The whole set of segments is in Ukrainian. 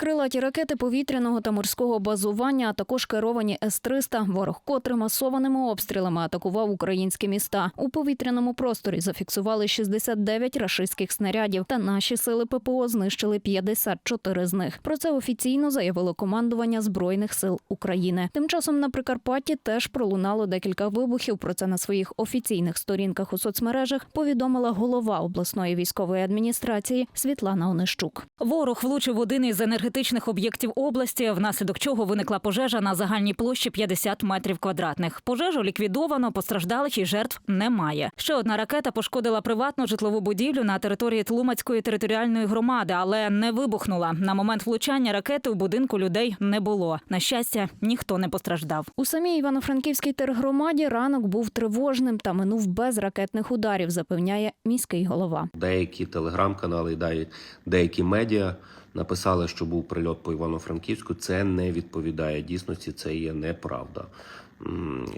Крилаті ракети повітряного та морського базування, а також керовані С-300, ворог котре масованими обстрілами атакував українські міста. У повітряному просторі зафіксували 69 рашистських снарядів, та наші сили ППО знищили 54 з них. Про це офіційно заявило командування збройних сил України. Тим часом на Прикарпатті теж пролунало декілька вибухів. Про це на своїх офіційних сторінках у соцмережах повідомила голова обласної військової адміністрації Світлана Онищук. Ворог влучив один із енергетичних об'єктів області, внаслідок чого виникла пожежа на загальній площі 50 метрів квадратних. Пожежу ліквідовано, постраждалих і жертв немає. Ще одна ракета пошкодила приватну житлову будівлю на території Тлумацької територіальної громади, але не вибухнула. На момент влучання ракети у будинку людей не було. На щастя, ніхто не постраждав. У самій Івано-Франківській тергромаді ранок був тривожним та минув без ракетних ударів, запевняє міський голова. Деякі телеграм-канали, де- деякі медіа написали, що був прильот по Івано-Франківську. Це не відповідає дійсності, це є неправда.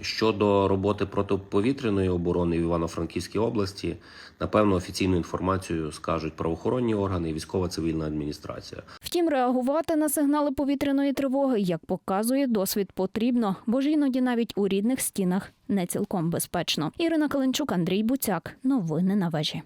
Щодо роботи протиповітряної оборони в Івано-Франківській області, напевно, офіційну інформацію скажуть правоохоронні органи і військова цивільна адміністрація. Втім, реагувати на сигнали повітряної тривоги, як показує досвід, потрібно, бо ж іноді навіть у рідних стінах не цілком безпечно. Ірина Каленчук, Андрій Буцяк. Новини на вежі.